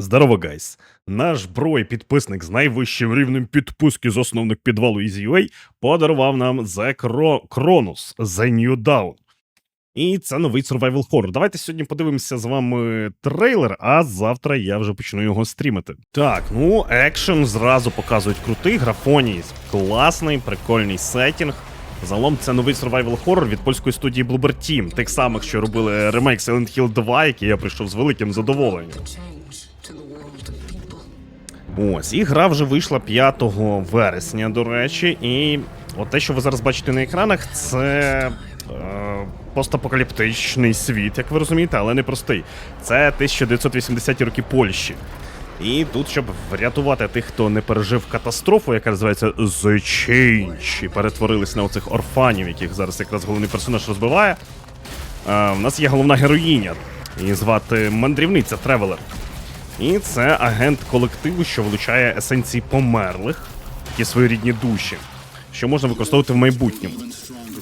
Здорово, гайс! Наш бро і підписник з найвищим рівнем підписки засновник підвалу EasyUA подарував нам The Chronus The New Dawn. І це новий survival horror. Давайте сьогодні подивимося з вами трейлер, а завтра я вже почну його стрімити. Так, ну, екшен зразу показують крутий, графоній класний, прикольний сетінг. Загалом це новий survival horror від польської студії Bloober Team, тих самих, що робили ремейк Silent Hill 2, який я прийшов з великим задоволенням. Ось, і гра вже вийшла 5 вересня, до речі, і от те, що ви зараз бачите на екранах, це е, постапокаліптичний світ, як ви розумієте, але не простий. Це 1980-ті роки Польщі. І тут, щоб врятувати тих, хто не пережив катастрофу, яка називається The Change, і перетворились на оцих орфанів, яких зараз якраз головний персонаж розбиває. Е, в нас є головна героїня, її звати мандрівниця Тревелер. І це агент колективу, що вилучає есенції померлих, такі своєрідні душі, що можна використовувати в майбутньому.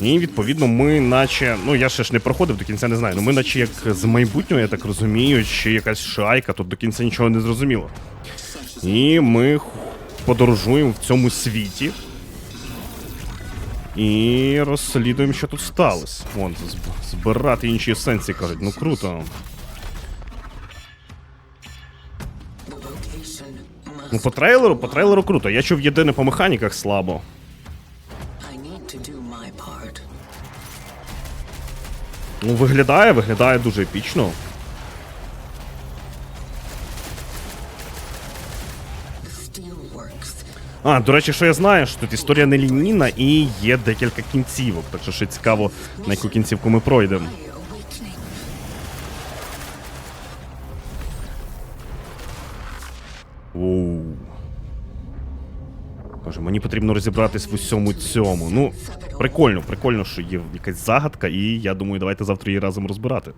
І відповідно, ми, наче, ну я ще ж не проходив до кінця, не знаю. Ну ми, наче як з майбутнього, я так розумію, чи якась шайка, тут до кінця нічого не зрозуміло. І ми подорожуємо в цьому світі. І розслідуємо, що тут сталося. Вон, збирати інші есенції кажуть, ну круто. Ну, по трейлеру, по трейлеру круто. Я чув єдине по механіках слабо. Ну, виглядає, виглядає дуже епічно. А, до речі, що я знаю, що тут історія нелінійна і є декілька кінцівок. Так що ще цікаво, на яку кінцівку ми пройдемо. Оу. Боже, мені потрібно розібратись в усьому цьому. Ну, прикольно, прикольно, що є якась загадка, і я думаю, давайте завтра її разом розбирати.